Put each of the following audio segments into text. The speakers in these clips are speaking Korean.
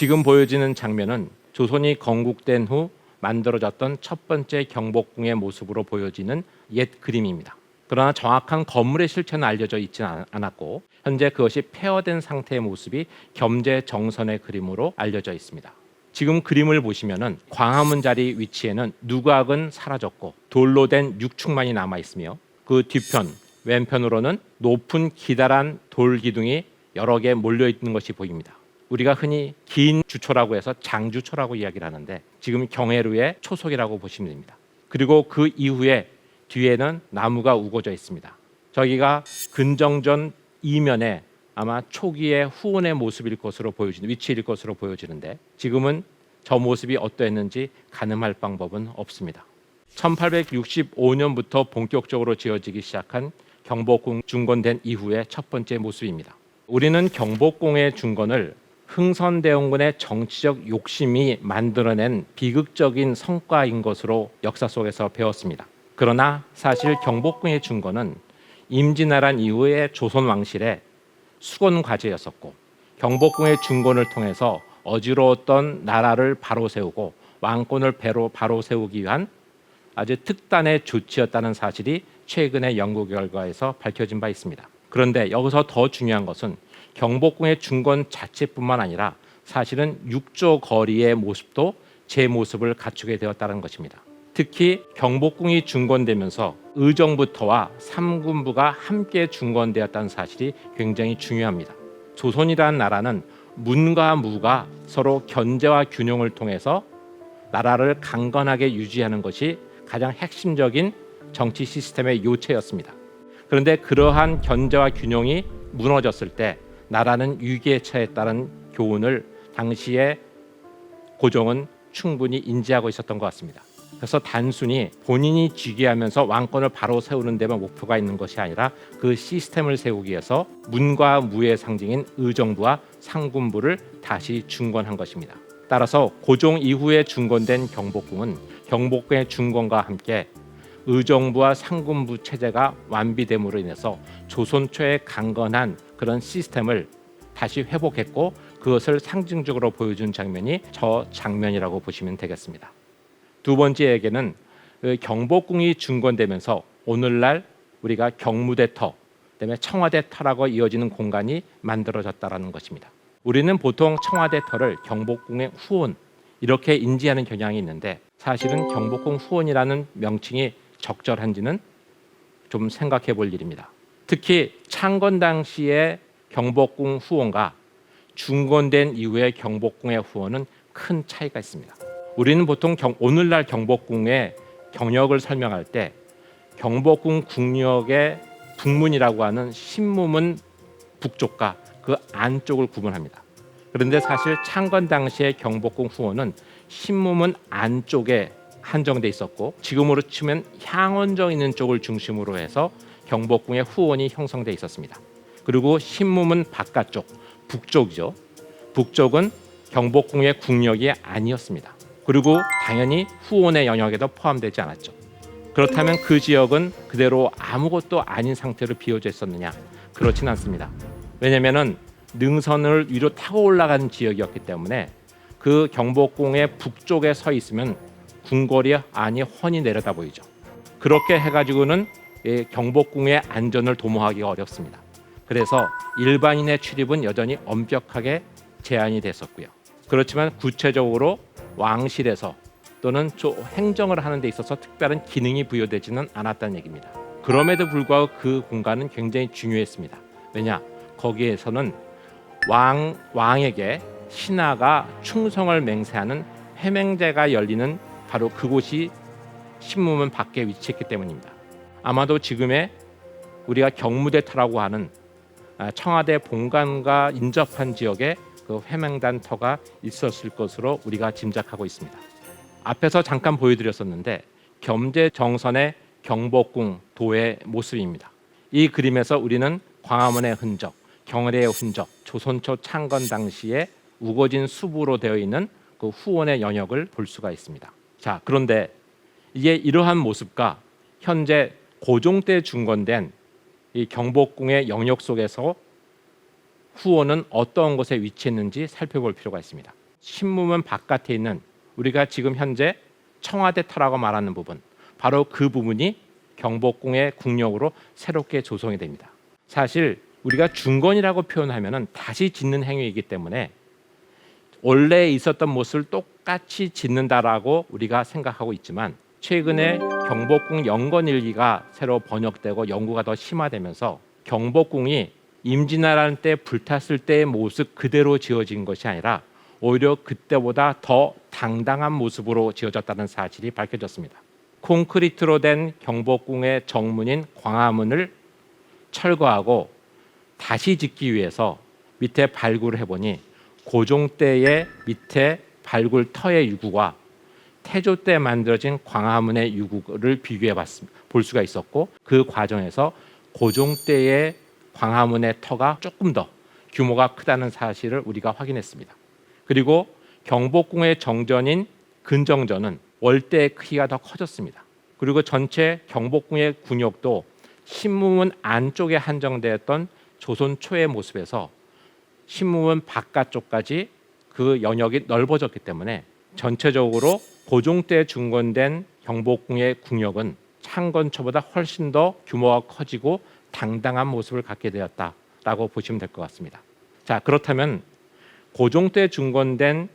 지금 보여지는 장면은 조선이 건국된 후 만들어졌던 첫 번째 경복궁의 모습으로 보여지는 옛 그림입니다. 그러나 정확한 건물의 실체는 알려져 있지는 않았고 현재 그것이 폐허된 상태의 모습이 겸재 정선의 그림으로 알려져 있습니다. 지금 그림을 보시면은 광화문 자리 위치에는 누각은 사라졌고 돌로 된 육축만이 남아 있으며 그 뒤편 왼편으로는 높은 기다란 돌 기둥이 여러 개 몰려 있는 것이 보입니다. 우리가 흔히 긴 주초라고 해서 장주초라고 이야기를 하는데 지금 경회루의 초석이라고 보시면 됩니다. 그리고 그 이후에 뒤에는 나무가 우거져 있습니다. 저기가 근정전 이면에 아마 초기의 후원의 모습일 것으로 보여지는 위치일 것으로 보여지는데 지금은 저 모습이 어떠했는지 가늠할 방법은 없습니다. 1865년부터 본격적으로 지어지기 시작한 경복궁 중건된 이후의 첫 번째 모습입니다. 우리는 경복궁의 중건을 흥선대원군의 정치적 욕심이 만들어낸 비극적인 성과인 것으로 역사 속에서 배웠습니다. 그러나 사실 경복궁의 중건은 임진왜란 이후의 조선 왕실의 수건 과제였었고 경복궁의 중건을 통해서 어지러웠던 나라를 바로 세우고 왕권을 배로 바로 세우기 위한 아주 특단의 조치였다는 사실이 최근의 연구 결과에서 밝혀진 바 있습니다. 그런데 여기서 더 중요한 것은 경복궁의 중건 자체뿐만 아니라 사실은 육조 거리의 모습도 제 모습을 갖추게 되었다는 것입니다. 특히 경복궁이 중건되면서 의정부터와 삼군부가 함께 중건되었다는 사실이 굉장히 중요합니다. 조선이라는 나라는 문과 무가 서로 견제와 균형을 통해서 나라를 강건하게 유지하는 것이 가장 핵심적인 정치 시스템의 요체였습니다. 그런데 그러한 견제와 균형이 무너졌을 때 나라는 위기에 처했다는 교훈을 당시에 고종은 충분히 인지하고 있었던 것 같습니다. 그래서 단순히 본인이 쥐게하면서 왕권을 바로 세우는 데만 목표가 있는 것이 아니라 그 시스템을 세우기 위해서 문과 무의 상징인 의정부와 상군부를 다시 중건한 것입니다. 따라서 고종 이후에 중건된 경복궁은 경복궁의 중건과 함께 의정부와 상군부 체제가 완비됨으로 인해서 조선 초의 강건한 그런 시스템을 다시 회복했고 그것을 상징적으로 보여준 장면이 저 장면이라고 보시면 되겠습니다. 두 번째 얘기는 그 경복궁이 중건되면서 오늘날 우리가 경무대터, 그다음에 청와대터라고 이어지는 공간이 만들어졌다라는 것입니다. 우리는 보통 청와대터를 경복궁의 후원 이렇게 인지하는 경향이 있는데 사실은 경복궁 후원이라는 명칭이 적절한지는 좀 생각해 볼 일입니다. 특히 창건 당시의 경복궁 후원과 중건된 이후의 경복궁의 후원은 큰 차이가 있습니다. 우리는 보통 경, 오늘날 경복궁의 경력을 설명할 때 경복궁 국력의 북문이라고 하는 신무문 북쪽과 그 안쪽을 구분합니다. 그런데 사실 창건 당시의 경복궁 후원은 신무문 안쪽에 한정돼 있었고 지금으로 치면 향원정 있는 쪽을 중심으로 해서 경복궁의 후원이 형성돼 있었습니다. 그리고 신무문 바깥쪽 북쪽이죠. 북쪽은 경복궁의 국력이 아니었습니다. 그리고 당연히 후원의 영역에도 포함되지 않았죠. 그렇다면 그 지역은 그대로 아무것도 아닌 상태로 비워져 있었느냐? 그렇진 않습니다. 왜냐하면 능선을 위로 타고 올라가는 지역이었기 때문에 그 경복궁의 북쪽에 서 있으면 궁궐이 안이 훤히 내려다 보이죠. 그렇게 해가지고는 경복궁의 안전을 도모하기가 어렵습니다. 그래서 일반인의 출입은 여전히 엄격하게 제한이 됐었고요. 그렇지만 구체적으로 왕실에서 또는 행정을 하는 데 있어서 특별한 기능이 부여되지는 않았다는 얘기입니다. 그럼에도 불구하고 그 공간은 굉장히 중요했습니다. 왜냐? 거기에서는 왕 왕에게 신하가 충성을 맹세하는 해맹제가 열리는 바로 그곳이 신무문 밖에 위치했기 때문입니다. 아마도 지금의 우리가 경무대터라고 하는 아, 청와대 본관과 인접한 지역에 그 회맹단터가 있었을 것으로 우리가 짐작하고 있습니다. 앞에서 잠깐 보여드렸었는데 겸재 정선의 경복궁 도의 모습입니다. 이 그림에서 우리는 광화문의 흔적, 경례의 흔적, 조선초 창건 당시에 우거진 수부로 되어 있는 그 후원의 영역을 볼 수가 있습니다. 자, 그런데 이게 이러한 모습과 현재 고종 때 중건된 이 경복궁의 영역 속에서 후원은 어떤 곳에 위치했는지 살펴볼 필요가 있습니다. 신무문 바깥에 있는 우리가 지금 현재 청와대 터라고 말하는 부분, 바로 그 부분이 경복궁의 국력으로 새롭게 조성이 됩니다. 사실 우리가 중건이라고 표현하면은 다시 짓는 행위이기 때문에 원래 있었던 모습을 똑같이 짓는다라고 우리가 생각하고 있지만 최근에 경복궁 영건일기가 새로 번역되고 연구가 더 심화되면서 경복궁이 임진왜란 때 불탔을 때의 모습 그대로 지어진 것이 아니라 오히려 그때보다 더 당당한 모습으로 지어졌다는 사실이 밝혀졌습니다. 콘크리트로 된 경복궁의 정문인 광화문을 철거하고 다시 짓기 위해서 밑에 발굴을 해보니 고종 때의 밑에 발굴 터의 유구와 태조 때 만들어진 광화문의 유구를 비교해 봤습니다. 볼 수가 있었고 그 과정에서 고종 때의 광화문의 터가 조금 더 규모가 크다는 사실을 우리가 확인했습니다. 그리고 경복궁의 정전인 근정전은 월대의 크기가 더 커졌습니다. 그리고 전체 경복궁의 군역도 신무문 안쪽에 한정되었던 조선 초의 모습에서 신무문 바깥쪽까지 그 영역이 넓어졌기 때문에 전체적으로 고종 때 중건된 경복궁의 궁역은 창건초보다 훨씬 더 규모가 커지고 당당한 모습을 갖게 되었다라고 보시면 될 것 같습니다. 자 그렇다면 고종 때 중건된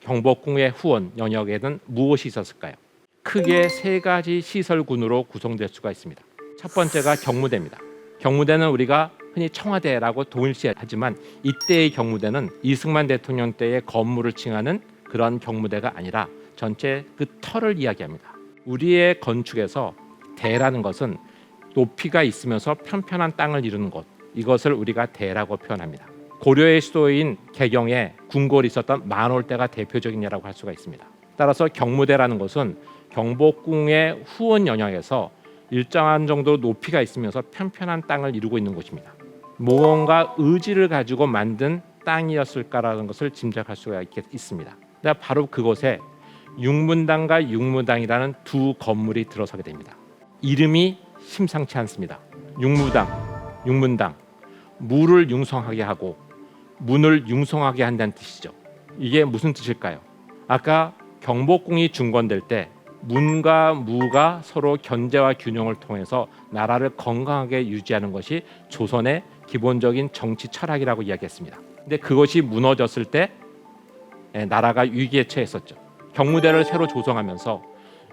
경복궁의 후원 영역에는 무엇이 있었을까요? 크게 세 가지 시설군으로 구성될 수가 있습니다. 첫 번째가 경무대입니다. 경무대는 우리가 흔히 청와대라고 동일시하지만 이때의 경무대는 이승만 대통령 때의 건물을 칭하는 그런 경무대가 아니라 전체 그 터를 이야기합니다. 우리의 건축에서 대라는 것은 높이가 있으면서 편편한 땅을 이루는 곳 이것을 우리가 대라고 표현합니다. 고려의 수도인 개경에 궁궐이 있었던 만월대가 대표적인 예라고 할 수가 있습니다. 따라서 경무대라는 것은 경복궁의 후원 영역에서 일정한 정도 높이가 있으면서 편편한 땅을 이루고 있는 곳입니다. 무언가 의지를 가지고 만든 땅이었을까라는 것을 짐작할 수가 있, 있습니다. 바로 그곳에 육문당과 육무당이라는 두 건물이 들어서게 됩니다. 이름이 심상치 않습니다. 육무당, 육문당, 무를 융성하게 하고 문을 융성하게 한다는 뜻이죠. 이게 무슨 뜻일까요? 아까 경복궁이 중건될 때 문과 무가 서로 견제와 균형을 통해서 나라를 건강하게 유지하는 것이 조선의 기본적인 정치 철학이라고 이야기했습니다. 근데 그것이 무너졌을 때 예, 나라가 위기에 처했었죠. 경무대를 새로 조성하면서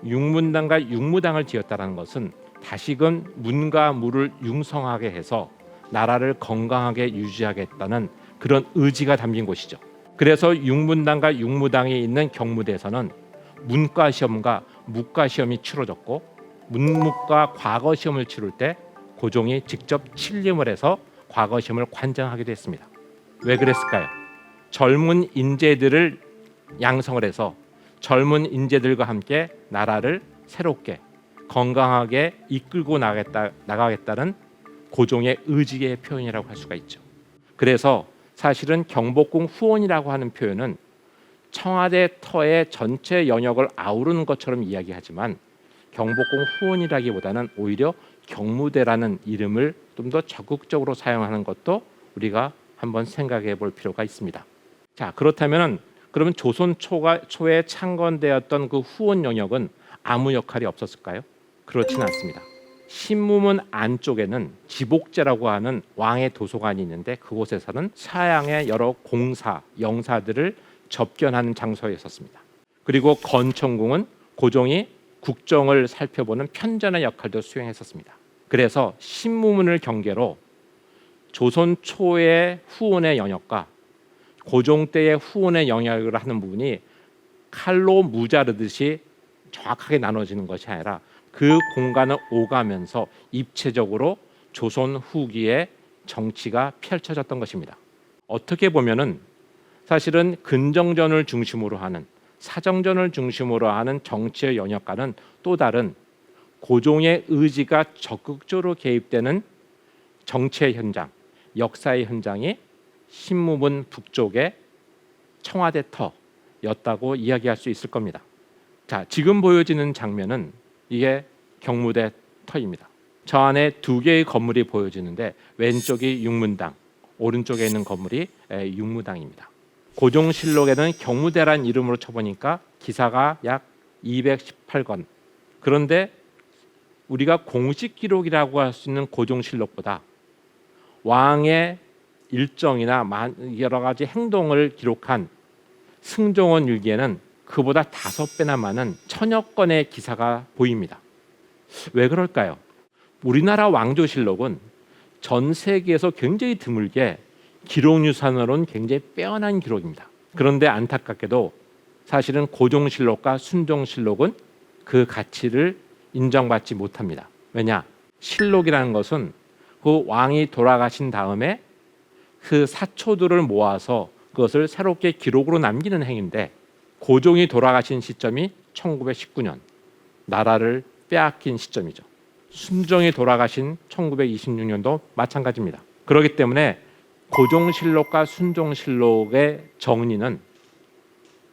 육문당과 육무당을 지었다는 것은 다시금 문과 무를 융성하게 해서 나라를 건강하게 유지하겠다는 그런 의지가 담긴 곳이죠. 그래서 육문당과 육무당이 있는 경무대에서는 문과 시험과 무과 시험이 치러졌고 문무과 과거 시험을 치를 때 고종이 직접 칠림을 해서 과거 시험을 관장하게 됐습니다. 왜 그랬을까요? 젊은 인재들을 양성을 해서 젊은 인재들과 함께 나라를 새롭게 건강하게 이끌고 나가겠다, 나가겠다는 고종의 의지의 표현이라고 할 수가 있죠. 그래서 사실은 경복궁 후원이라고 하는 표현은 청와대 터의 전체 영역을 아우르는 것처럼 이야기하지만 경복궁 후원이라기보다는 오히려 경무대라는 이름을 좀 더 적극적으로 사용하는 것도 우리가 한번 생각해 볼 필요가 있습니다. 자 그렇다면 그러면 조선 초가 초에 창건되었던 그 후원 영역은 아무 역할이 없었을까요? 그렇지는 않습니다. 신무문 안쪽에는 지복제라고 하는 왕의 도서관이 있는데 그곳에서는 사양의 여러 공사, 영사들을 접견하는 장소였었습니다. 그리고 건천궁은 고종이 국정을 살펴보는 편전의 역할도 수행했었습니다. 그래서 신무문을 경계로 조선 초의 후원의 영역과 고종 때의 후원의 영역을 하는 부분이 칼로 무자르듯이 정확하게 나눠지는 것이 아니라 그 공간을 오가면서 입체적으로 조선 후기의 정치가 펼쳐졌던 것입니다. 어떻게 보면은 사실은 근정전을 중심으로 하는 사정전을 중심으로 하는 정치의 영역과는 또 다른 고종의 의지가 적극적으로 개입되는 정치의 현장, 역사의 현장이 신무문 북쪽의 청와대 터였다고 이야기할 수 있을 겁니다. 자, 지금 보여지는 장면은 이게 경무대 터입니다. 저 안에 두 개의 건물이 보여지는데 왼쪽이 육문당, 오른쪽에 있는 건물이 육무당입니다. 고종실록에는 경무대란 이름으로 쳐보니까 기사가 약 218건. 그런데 우리가 공식 기록이라고 할 수 있는 고종실록보다 왕의 일정이나 만- 여러 가지 행동을 기록한 승종원 일기에는 그보다 다섯 배나 많은 천여 건의 기사가 보입니다. 왜 그럴까요? 우리나라 왕조실록은 전 세계에서 굉장히 드물게 기록 유산으로는 굉장히 빼어난 기록입니다. 그런데 안타깝게도 사실은 고종실록과 순종실록은 그 가치를 인정받지 못합니다. 왜냐? 실록이라는 것은 그 왕이 돌아가신 다음에 그 사초들을 모아서 그것을 새롭게 기록으로 남기는 행인데 고종이 돌아가신 시점이 1919년 나라를 빼앗긴 시점이죠. 순종이 돌아가신 1926년도 마찬가지입니다. 그렇기 때문에 고종실록과 순종실록의 정리는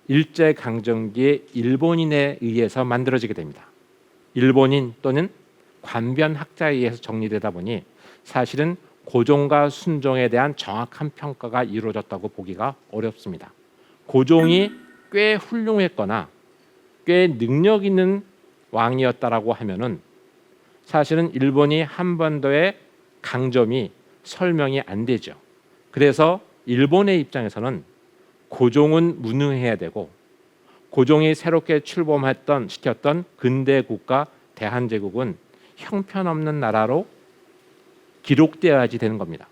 일제 강점기의 일본인에 의해서 만들어지게 됩니다. 일본인 또는 관변 학자에 의해서 정리되다 보니 사실은 고종과 순종에 대한 정확한 평가가 이루어졌다고 보기가 어렵습니다. 고종이 꽤 훌륭했거나 꽤 능력 있는 왕이었다라고 하면은 사실은 일본이 한반도의 강점이 설명이 안 되죠. 그래서 일본의 입장에서는 고종은 무능해야 되고 고종이 새롭게 출범했던 시켰던 근대 국가 대한제국은 형편없는 나라로 기록되어야지 되는 겁니다.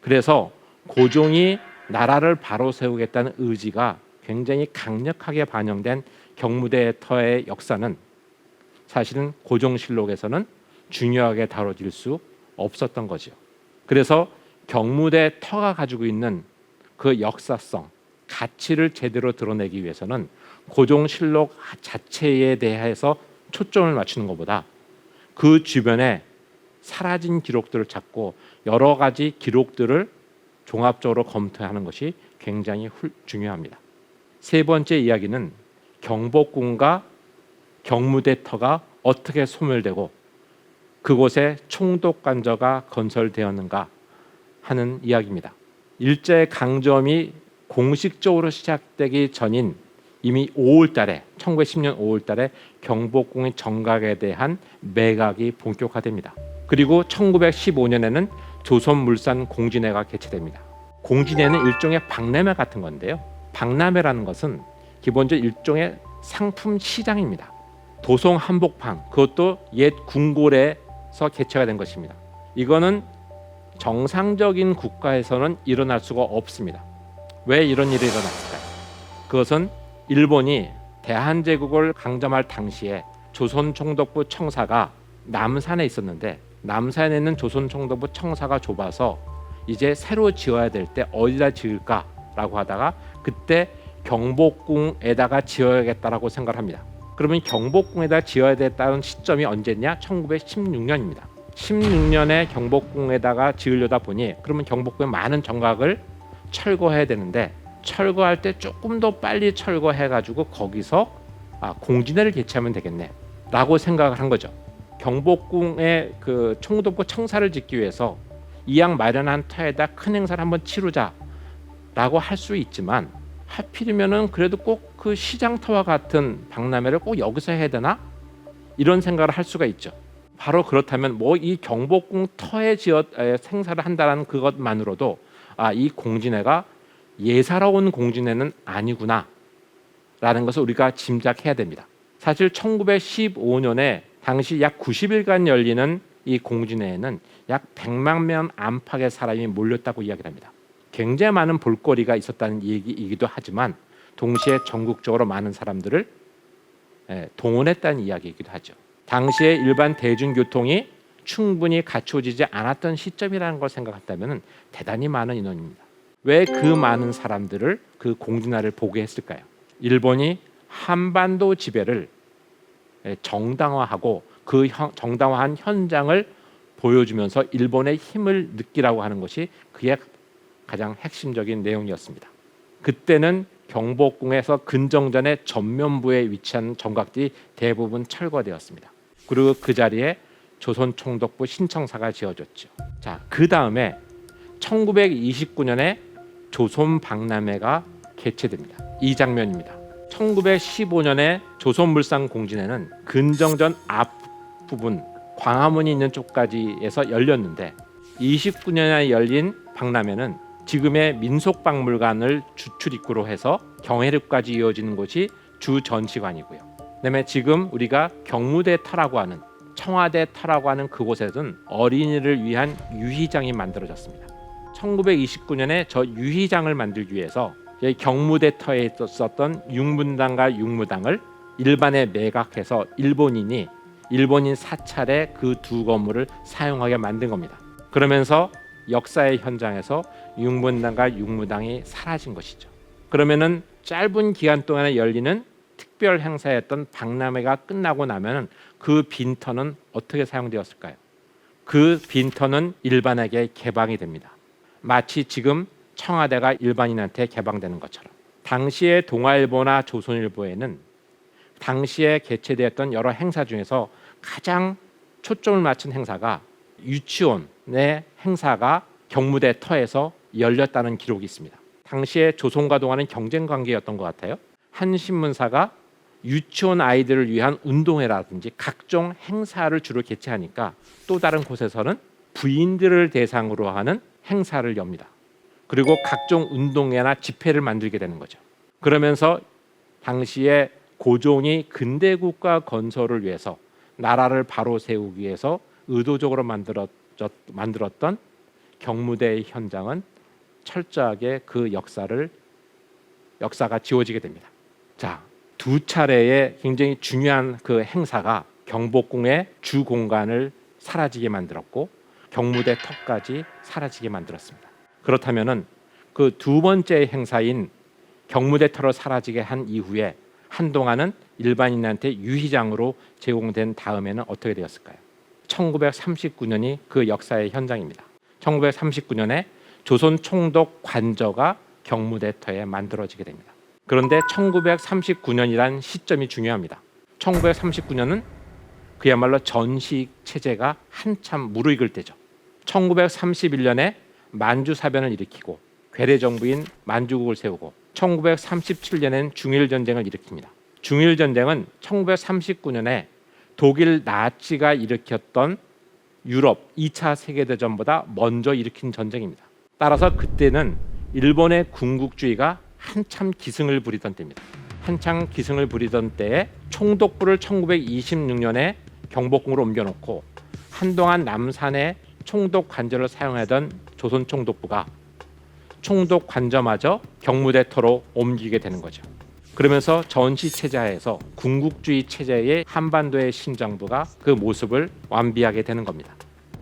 그래서 고종이 나라를 바로 세우겠다는 의지가 굉장히 강력하게 반영된 경무대 터의 역사는 사실은 고종실록에서는 중요하게 다뤄질 수 없었던 거죠. 그래서 경무대 터가 가지고 있는 그 역사성, 가치를 제대로 드러내기 위해서는 고종실록 자체에 대해서 초점을 맞추는 것보다 그 주변에 사라진 기록들을 찾고 여러 가지 기록들을 종합적으로 검토하는 것이 굉장히 훌- 중요합니다. 세 번째 이야기는 경복궁과 경무대터가 어떻게 소멸되고 그곳에 총독관저가 건설되었는가 하는 이야기입니다. 일제 강점이 공식적으로 시작되기 전인 이미 5월 달에 1910년 5월 달에 경복궁의 정각에 대한 매각이 본격화됩니다. 그리고 1915년에는 조선물산 공진회가 개최됩니다. 공진회는 일종의 박람회 같은 건데요. 박람회라는 것은 기본적으로 일종의 상품 시장입니다. 도성 한복판 그것도 옛 궁궐에서 개최가 된 것입니다. 이거는 정상적인 국가에서는 일어날 수가 없습니다. 왜 이런 일이 일어났을까요? 그것은 일본이 대한제국을 강점할 당시에 조선 총독부 청사가 남산에 있었는데 남산에 있는 조선 총독부 청사가 좁아서 이제 새로 지어야 될 때 어디다 지을까라고 하다가 그때 경복궁에다가 지어야겠다라고 생각을 합니다. 그러면 경복궁에다 지어야 됐다는 시점이 언제냐? 1916년입니다. 16년에 경복궁에다가 지으려다 보니 그러면 경복궁에 많은 정각을 철거해야 되는데 철거할 때 조금 더 빨리 철거해 가지고 거기서 아, 공진회를 개최하면 되겠네라고 생각을 한 거죠. 경복궁의 그 총독부 청사를 짓기 위해서 이왕 마련한 터에다 큰 행사를 한번 치르자라고 할 수 있지만 하필이면은 그래도 꼭 그 시장터와 같은 박람회를 꼭 여기서 해야 되나 이런 생각을 할 수가 있죠. 바로 그렇다면 뭐 이 경복궁 터에 지어 에, 생사를 한다는 그것만으로도 아 이 공진회가 예사로운 공진회는 아니구나라는 것을 우리가 짐작해야 됩니다. 사실 1915년에 당시 약 90일간 열리는 이 공진회에는 약 100만 명 안팎의 사람이 몰렸다고 이야기합니다. 굉장히 많은 볼거리가 있었다는 얘기이기도 하지만 동시에 전국적으로 많은 사람들을 예, 동원했다는 이야기이기도 하죠. 당시에 일반 대중교통이 충분히 갖춰지지 않았던 시점이라는 걸 생각한다면 대단히 많은 인원입니다. 왜 그 많은 사람들을 그 공진화를 보게 했을까요? 일본이 한반도 지배를 예, 정당화하고 그 현- 정당화한 현장을 보여주면서 일본의 힘을 느끼라고 하는 것이 그의 가장 핵심적인 내용이었습니다. 그때는 경복궁에서 근정전의 전면부에 위치한 정각들이 대부분 철거되었습니다. 그리고 그 자리에 조선 총독부 신청사가 지어졌죠. 자, 그 다음에 1929년에 조선 박람회가 개최됩니다. 이 장면입니다. 1915년에 조선물산공진회는 근정전 앞부분 광화문이 있는 쪽까지에서 열렸는데 29년에 열린 박람회는 지금의 민속박물관을 주출 입구로 해서 경회읍까지 이어지는 곳이 주 전시관이고요. 그다음에 지금 우리가 경무대 터라고 하는 청와대 터라고 하는 그곳에는 어린이를 위한 유희장이 만들어졌습니다. 1929년에 저 유희장을 만들기 위해서 경무대 터에 있었던 육문당과 육무당을 일반에 매각해서 일본인이 일본인 사찰에 그 두 건물을 사용하게 만든 겁니다. 그러면서 역사의 현장에서 육문당과 육무당이 사라진 것이죠. 그러면은 짧은 기간 동안에 열리는 특별 행사였던 박람회가 끝나고 나면은 그 빈터는 어떻게 사용되었을까요? 그 빈터는 일반에게 개방이 됩니다. 마치 지금 청와대가 일반인한테 개방되는 것처럼 당시의 동아일보나 조선일보에는 당시에 개최되었던 여러 행사 중에서 가장 초점을 맞춘 행사가 유치원의 행사가 경무대 터에서 열렸다는 기록이 있습니다. 당시에 조선과 동안은 경쟁 관계였던 것 같아요. 한 신문사가 유치원 아이들을 위한 운동회라든지 각종 행사를 주로 개최하니까 또 다른 곳에서는 부인들을 대상으로 하는 행사를 엽니다. 그리고 각종 운동회나 집회를 만들게 되는 거죠. 그러면서 당시에 고종이 근대 국가 건설을 위해서 나라를 바로 세우기 위해서 의도적으로 만들었, 만들었 던 경무대의 현장은 철저하게 그 역사를 역사가 지워지게 됩니다. 자, 두 차례의 굉장히 중요한 그 행사가 경복궁의 주 공간을 사라지게 만들었고 경무대 턱까지 사라지게 만들었습니다. 그렇다면은 그 두 번째 행사인 경무대 터로 사라지게 한 이후에 한동안은 일반인한테 유희장으로 제공된 다음에는 어떻게 되었을까요? 1939년이 그 역사의 현장입니다. 1939년에 조선 총독 관저가 경무대터에 만들어지게 됩니다. 그런데 1939년이란 시점이 중요합니다. 1939년은 그야말로 전시 체제가 한참 무르익을 때죠. 1931년에 만주 사변을 일으키고 괴뢰 정부인 만주국을 세우고 1937년엔 중일 전쟁을 일으킵니다. 중일 전쟁은 1939년에 독일 나치가 일으켰던 유럽 2차 세계 대전보다 먼저 일으킨 전쟁입니다. 따라서 그때는 일본의 군국주의가 한참 기승을 부리던 때입니다. 한창 기승을 부리던 때에 총독부를 1926년에 경복궁으로 옮겨놓고 한동안 남산에 총독 관저를 사용하던 조선 총독부가 총독 관저마저 경무대터로 옮기게 되는 거죠. 그러면서 전시 체제하에서 군국주의 체제의 한반도의 신정부가 그 모습을 완비하게 되는 겁니다.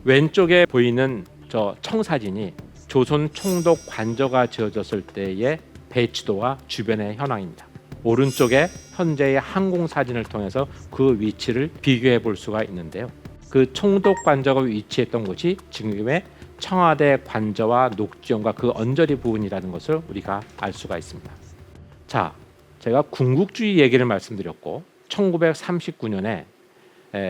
왼쪽에 보이는 저 청사진이 조선 총독 관저가 지어졌을 때의 배치도와 주변의 현황입니다. 오른쪽에 현재의 항공 사진을 통해서 그 위치를 비교해 볼 수가 있는데요. 그 총독 관저가 위치했던 곳이 지금의 청와대 관저와 녹지원과 그 언저리 부분이라는 것을 우리가 알 수가 있습니다. 자, 제가 군국주의 얘기를 말씀드렸고 1939년에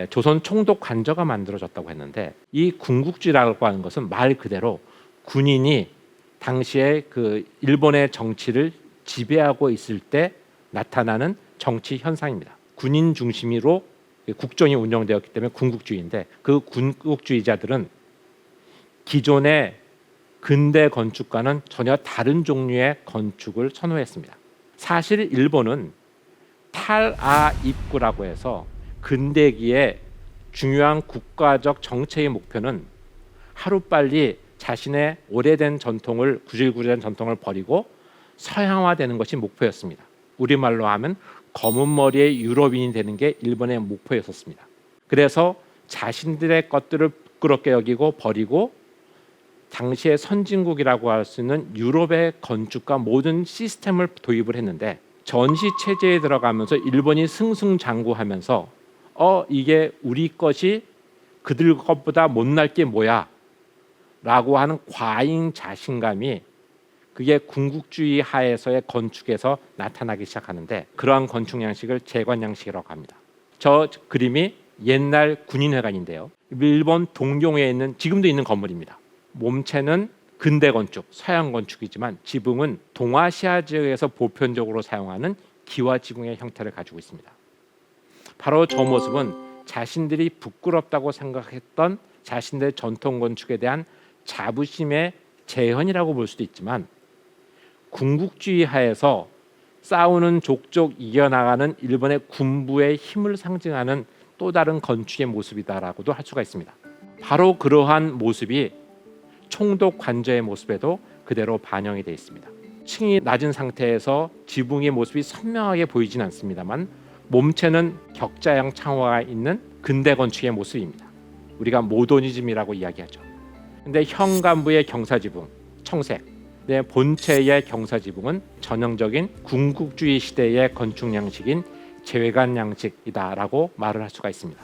조선 총독 관저가 만들어졌다고 했는데 이 군국주의라고 하는 것은 말 그대로 군인이 당시에 그 일본의 정치를 지배하고 있을 때 나타나는 정치 현상입니다. 군인 중심으로 국정이 운영되었기 때문에 군국주의인데 그 군국주의자들은 기존의 근대 건축과는 전혀 다른 종류의 건축을 선호했습니다. 사실 일본은 탈아 입구라고 해서 근대기의 중요한 국가적 정책의 목표는 하루빨리 자신의 오래된 전통을 구질구질한 전통을 버리고 서양화되는 것이 목표였습니다. 우리말로 하면 검은 머리의 유럽인이 되는 게 일본의 목표였었습니다. 그래서 자신들의 것들을 부끄럽게 여기고 버리고 당시의 선진국이라고 할 수 있는 유럽의 건축과 모든 시스템을 도입을 했는데 전시 체제에 들어가면서 일본이 승승장구하면서 어 이게 우리 것이 그들 것보다 못날 게 뭐야 라고 하는 과잉 자신감이 그게 군국주의 하에서의 건축에서 나타나기 시작하는데 그러한 건축 양식을 재관 양식이라고 합니다. 저 그림이 옛날 군인회관인데요. 일본 동경에 있는 지금도 있는 건물입니다. 몸체는 근대 건축, 서양 건축이지만 지붕은 동아시아 지역에서 보편적으로 사용하는 기와 지붕의 형태를 가지고 있습니다. 바로 저 모습은 자신들이 부끄럽다고 생각했던 자신들의 전통 건축에 대한 자부심의 재현이라고 볼 수도 있지만 군국주의 하에서 싸우는 족족 이겨나가는 일본의 군부의 힘을 상징하는 또 다른 건축의 모습이다라고도 할 수가 있습니다. 바로 그러한 모습이 총독 관저의 모습에도 그대로 반영이 되어 있습니다. 층이 낮은 상태에서 지붕의 모습이 선명하게 보이진 않습니다만 몸체는 격자형 창호가 있는 근대 건축의 모습입니다. 우리가 모더니즘이라고 이야기하죠. 근데 현관부의 경사지붕, 청색, 네, 본체의 경사지붕은 전형적인 군국주의 시대의 건축 양식인 제외관 양식이다라고 말을 할 수가 있습니다.